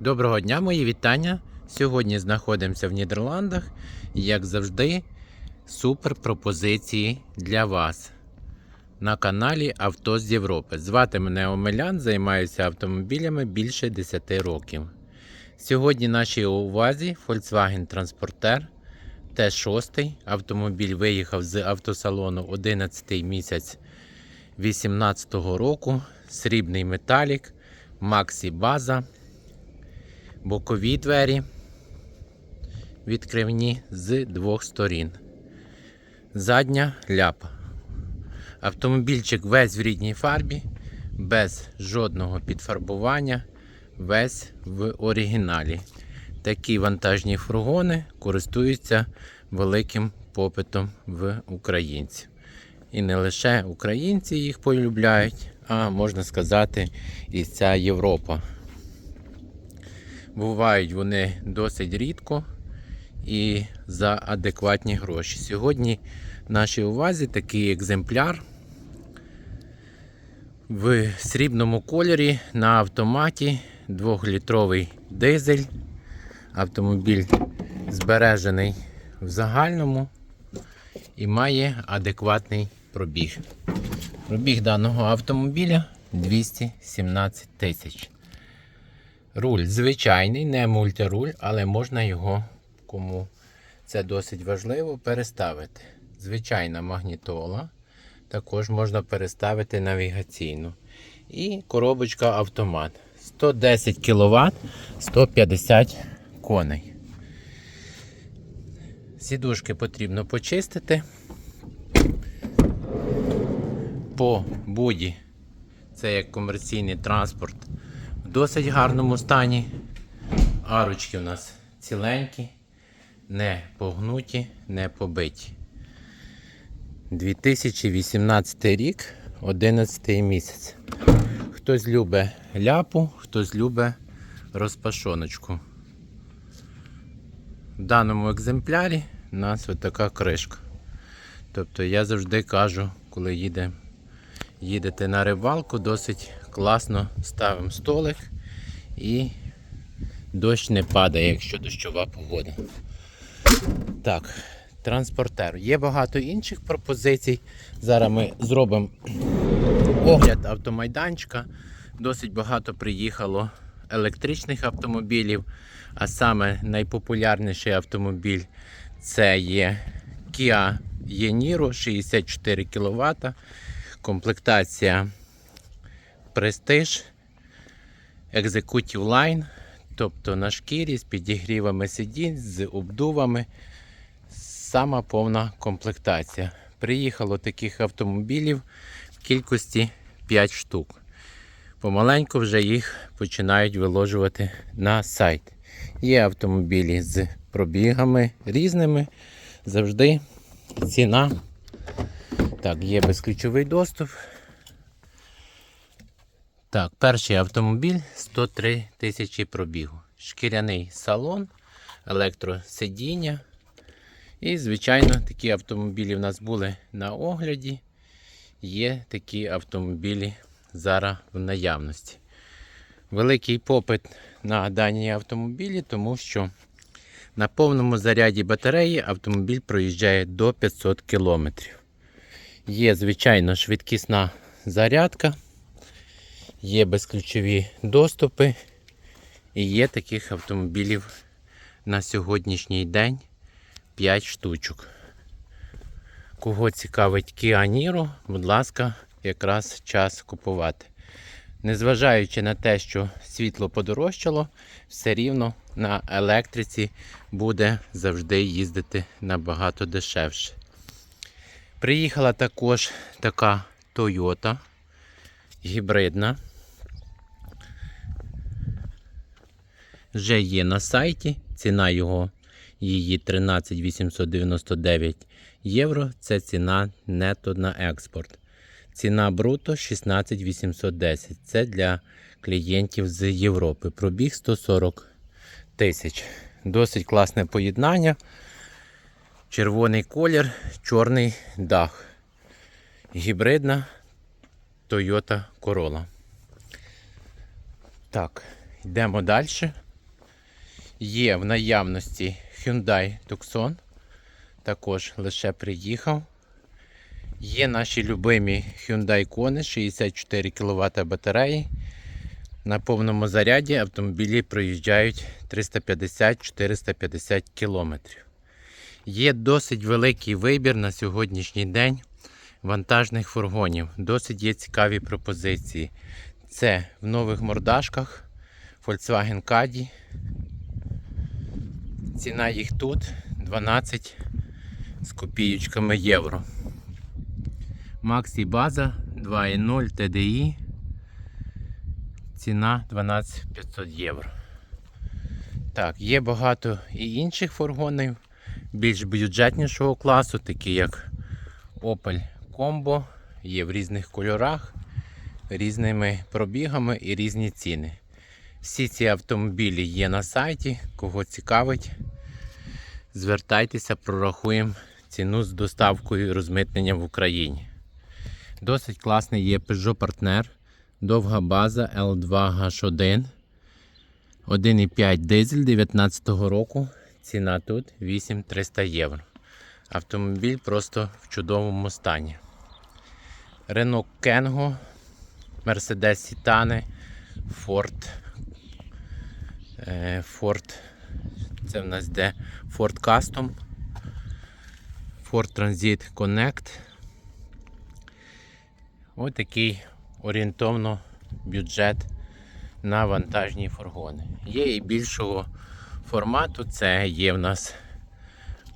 Доброго дня, мої вітання. Сьогодні знаходимося в Нідерландах. І, Як завжди, супер пропозиції для вас на каналі Авто з Європи. Звати мене Омелян, займаюся автомобілями більше 10 років. Сьогодні нашій увазі Volkswagen Transporter Т6. Автомобіль виїхав з автосалону 11 місяць 2018 року. Срібний металік, Максі База бокові двері відкривні з двох сторін. Задня ляпа. Автомобільчик весь в рідній фарбі, без жодного підфарбування, весь в оригіналі. Такі вантажні фургони користуються великим попитом в українців. І не лише українці їх полюбляють, а можна сказати, і вся Європа. Бувають вони досить рідко і за адекватні гроші. Сьогодні в нашій увазі такий екземпляр в срібному кольорі на автоматі 2-літровий дизель. Автомобіль збережений в загальному і має адекватний пробіг. Пробіг даного автомобіля 217 тисяч. Руль звичайний, не мультируль, але можна його, кому це досить важливо, переставити. Звичайна магнітола. Також можна переставити навігаційну. І коробочка автомат. 110 кВт, 150 коней. Сідушки потрібно почистити. По буді, це як комерційний транспорт досить гарному стані. Арочки у нас ціленькі, не погнуті, не побиті. 2018 рік, 11 місяць. Хтось любить ляпу, хтось любить розпашоночку. В даному екземплярі у нас отака кришка. Тобто я завжди кажу, коли їде, їдете на рибалку, досить класно ставимо столик і дощ не падає, якщо дощова погода. Так, транспортер. Є багато інших пропозицій. Зараз ми зробимо огляд автомайданчика. Досить багато приїхало електричних автомобілів, а саме найпопулярніший автомобіль це є Kia Yeniro 64 кВт. Комплектація Prestige Executive Line, тобто на шкірі з підігрівами сидінь, з обдувами. Сама повна комплектація. Приїхало таких автомобілів в кількості 5 штук. Помаленьку вже їх починають виложувати на сайт. Є автомобілі з пробігами різними. Завжди ціна. Так, є безключовий доступ. Так, перший автомобіль 103 тисячі пробігу. Шкіряний салон, електросидіння. І, звичайно, такі автомобілі в нас були на огляді. Є такі автомобілі зараз в наявності. Великий попит на дані автомобілі, тому що на повному заряді батареї автомобіль проїжджає до 500 км. Є, звичайно, швидкісна зарядка, є безключові доступи, і є таких автомобілів на сьогоднішній день 5 штучок. Кого цікавить Kia Niro, будь ласка, якраз час купувати. Незважаючи на те, що світло подорожчало, все рівно на електриці буде завжди їздити набагато дешевше. Приїхала також така Toyota гібридна. Вже є на сайті. Ціна його її 13 899 євро. Це ціна нето на експорт. Ціна бруто 16 810. Це для клієнтів з Європи. Пробіг 140 тисяч. Досить класне поєднання. Червоний колір, чорний дах. Гібридна Toyota Corolla. Так, йдемо далі. Є в наявності Hyundai Tucson. Також лише приїхав. Є наші любимі Hyundai Kona 64 кВт батареї. На повному заряді автомобілі проїжджають 350-450 км. Є досить великий вибір на сьогоднішній день вантажних фургонів. Досить є цікаві пропозиції. Це в нових мордашках Volkswagen Caddy. Ціна їх тут 12 з копіючками євро. Максі база 2.0 TDI. Ціна 12500 євро. Так, є багато і інших фургонів більш бюджетнішого класу, такі як Opel Combo, є в різних кольорах, різними пробігами і різні ціни. Всі ці автомобілі є на сайті. Кого цікавить, звертайтеся, прорахуємо ціну з доставкою і розмитненням в Україні. Досить класний є Peugeot Partner, довга база L2H1. 1,5 дизель 2019 року. Ціна тут 8300 євро. Автомобіль просто в чудовому стані. Renault Kengo, Mercedes Citane, Ford. е, Ford. Це в нас де Ford Custom. Ford Transit Connect. Ось такий орієнтовно бюджет на вантажні фургони. Є і більшого формату. Це є в нас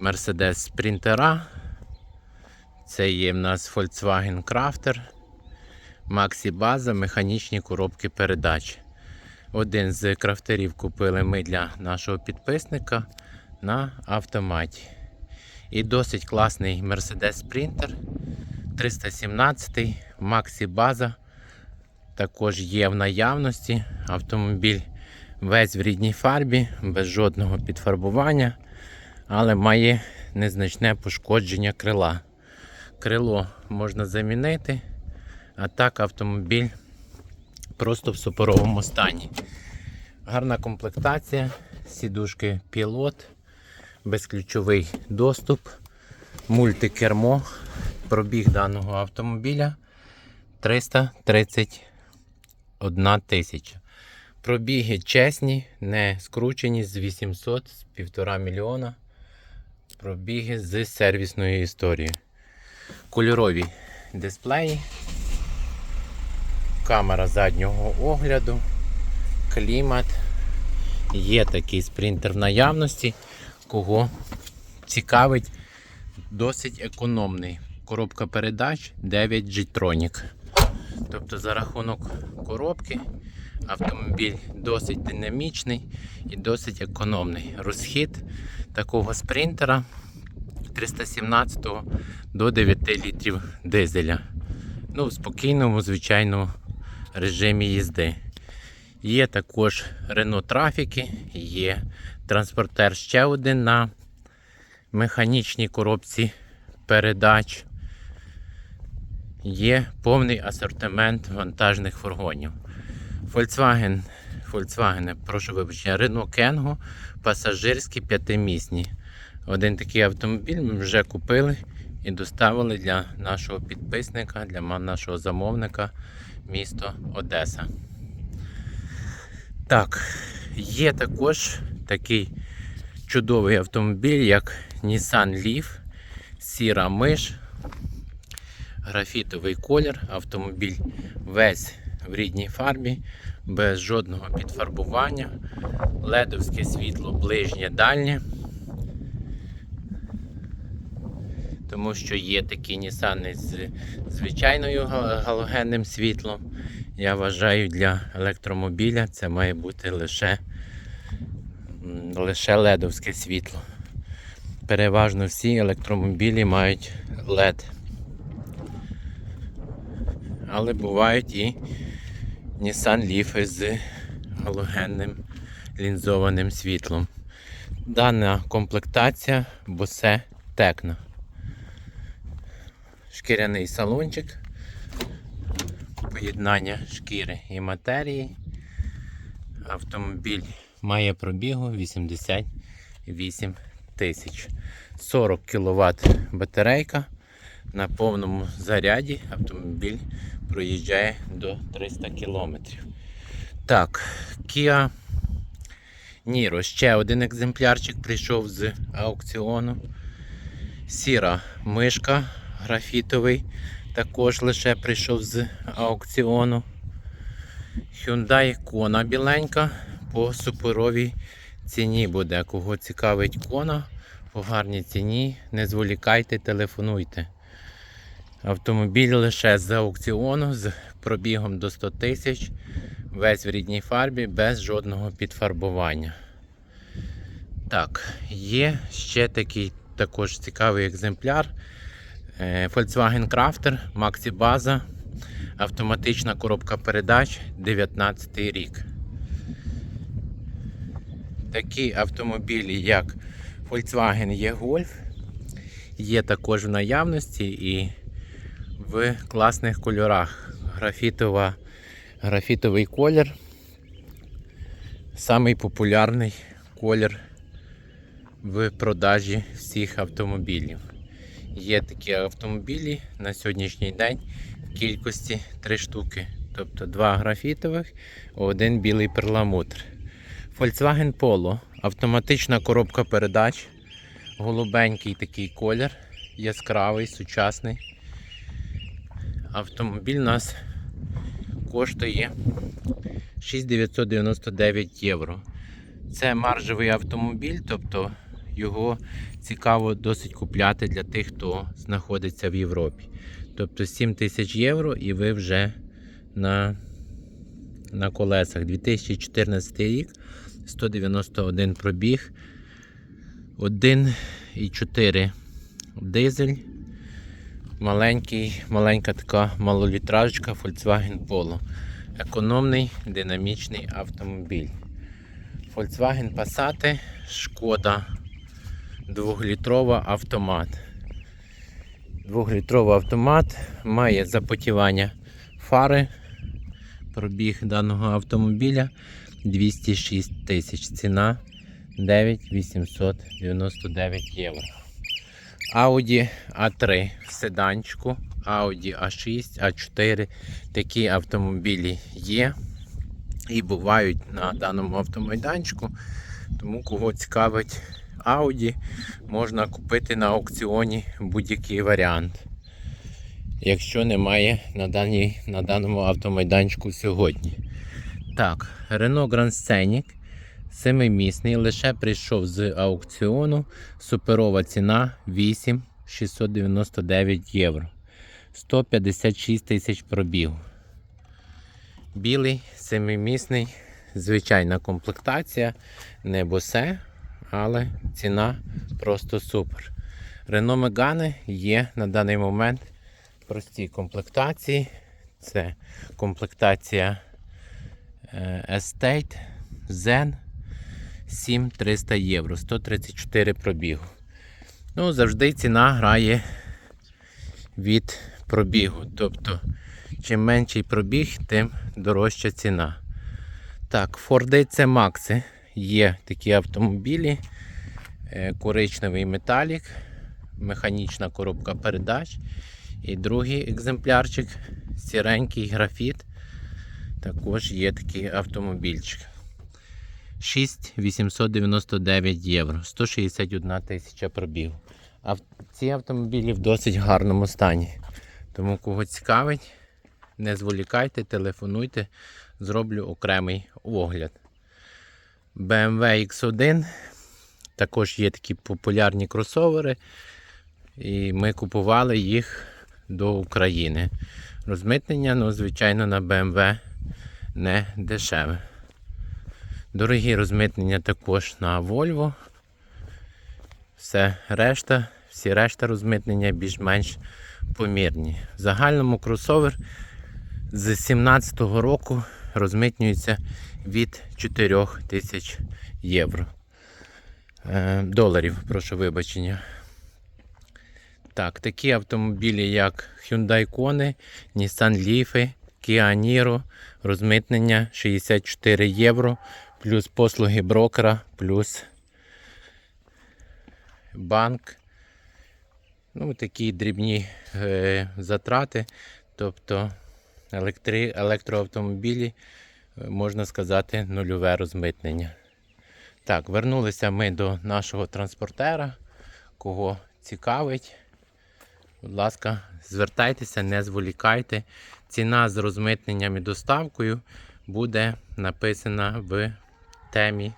Mercedes Sprinter, це є в нас Volkswagen Crafter, Maxi База, механічні коробки передач. Один з крафтерів купили ми для нашого підписника на автоматі. І досить класний Mercedes Sprinter 317 Maxi База. Також є в наявності автомобіль весь в рідній фарбі, без жодного підфарбування, але має незначне пошкодження крила. Крило можна замінити, а так автомобіль просто в супоровому стані. Гарна комплектація, сідушки пілот, безключовий доступ, мультикермо. Пробіг даного автомобіля 331 тисяча. Пробіги чесні, не скручені з 800, з 1,5 мільйона. Пробіги з сервісною історією. Кольорові дисплеї, камера заднього огляду, клімат. Є такий спринтер в наявності, кого цікавить, досить економний. Коробка передач 9 G-Tronic. Тобто за рахунок коробки автомобіль досить динамічний і досить економний. Розхід такого спринтера 317 до 9 літрів дизеля. Ну, в спокійному, звичайному режимі їзди. Є також Renault Трафіки, є транспортер ще один на механічній коробці передач. Є повний асортимент вантажних фургонів. Volkswagen, Volkswagen, прошу вибачення, Renault Kengo, пасажирські п'ятимісні. Один такий автомобіль ми вже купили і доставили для нашого підписника, для нашого замовника місто Одеса. Так, є також такий чудовий автомобіль, як Nissan Leaf, сіра миш, графітовий колір, автомобіль весь в рідній фарбі, без жодного підфарбування, ледовське світло ближнє дальнє. Тому що є такі Нісани з звичайною галогенним світлом. Я вважаю, для електромобіля це має бути лише, лише ледовське світло. Переважно всі електромобілі мають LED. Але бувають і Nissan Leaf з галогенним лінзованим світлом. Дана комплектація Bose Tecno. Шкіряний салончик, поєднання шкіри і матерії. Автомобіль має пробігу 88 тисяч. 40 кВт батарейка. На повному заряді автомобіль проїжджає до 300 км. Так, Kia Niro. Ще один екземплярчик прийшов з аукціону. Сіра мишка графітовий. Також лише прийшов з аукціону. Hyundai Kona біленька по суперовій ціні буде. Кого цікавить Kona, по гарній ціні. Не зволікайте, телефонуйте. Автомобіль лише з аукціону з пробігом до 100 тисяч. Весь в рідній фарбі без жодного підфарбування. Так, є ще такий також цікавий екземпляр. Е, Volkswagen Crafter Maxi База. Автоматична коробка передач 19 рік. Такі автомобілі, як Volkswagen E-Golf, є також в наявності і в класних кольорах. Графітова, графітовий колір. Самий популярний колір в продажі всіх автомобілів. Є такі автомобілі на сьогоднішній день в кількості 3 штуки. Тобто два графітових, один білий перламутр. Volkswagen Polo, автоматична коробка передач, голубенький такий колір, яскравий, сучасний. Автомобіль нас коштує 6999 євро. Це маржевий автомобіль, тобто його цікаво досить купляти для тих, хто знаходиться в Європі. Тобто 7 тисяч євро і ви вже на, на колесах. 2014 рік, 191 пробіг, 1,4 дизель. Маленький, маленька така малолітражка Volkswagen Polo. Економний динамічний автомобіль. Volkswagen Passat, Шкода 2-літрова автомат. 2-літровий автомат має запотівання фари. Пробіг даного автомобіля 206 тисяч. Ціна 9899 євро. Audi A3 в седанчику, Audi A6, A4. Такі автомобілі є і бувають на даному автомайданчику. Тому кого цікавить Audi, можна купити на аукціоні будь-який варіант. Якщо немає на, даній, на даному автомайданчику сьогодні. Так, Renault Grand Scenic семимісний, лише прийшов з аукціону. Суперова ціна 8 699 євро. 156 тисяч пробіг. Білий, семимісний, звичайна комплектація, не босе, але ціна просто супер. Renault Megane є на даний момент в простій комплектації. Це комплектація е, Estate Zen 7300 євро, 134 пробігу. Ну, завжди ціна грає від пробігу. Тобто, чим менший пробіг, тим дорожча ціна. Так, Ford C Max є такі автомобілі. Е, Коричневий металік, механічна коробка передач. І другий екземплярчик, сіренький графіт. Також є такий автомобільчик. 6899 євро, 161 тисяча пробіг. А ці автомобілі в досить гарному стані. Тому кого цікавить, не зволікайте, телефонуйте, зроблю окремий огляд. BMW X1. Також є такі популярні кросовери. І ми купували їх до України. Розмитнення, ну, звичайно, на BMW не дешеве. Дорогі розмитнення також на Volvo. Все решта, всі решта розмитнення більш-менш помірні. В загальному кросовер з 2017 року розмитнюється від 4 тисяч євро. Е, доларів, прошу вибачення. Так, такі автомобілі, як Hyundai Kona, Nissan Leaf, Kia Niro, розмитнення 64 євро плюс послуги брокера, плюс банк. Ну, такі дрібні е, затрати. Тобто електри, електроавтомобілі, е, можна сказати, нульове розмитнення. Так, вернулися ми до нашого транспортера. Кого цікавить, будь ласка, звертайтеся, не зволікайте. Ціна з розмитненням і доставкою буде написана в темі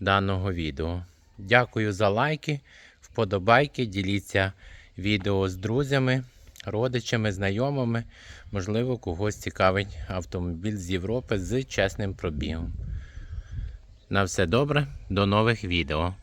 даного відео. Дякую за лайки, вподобайки, діліться відео з друзями, родичами, знайомими. Можливо, когось цікавить автомобіль з Європи з чесним пробігом. На все добре, до нових відео.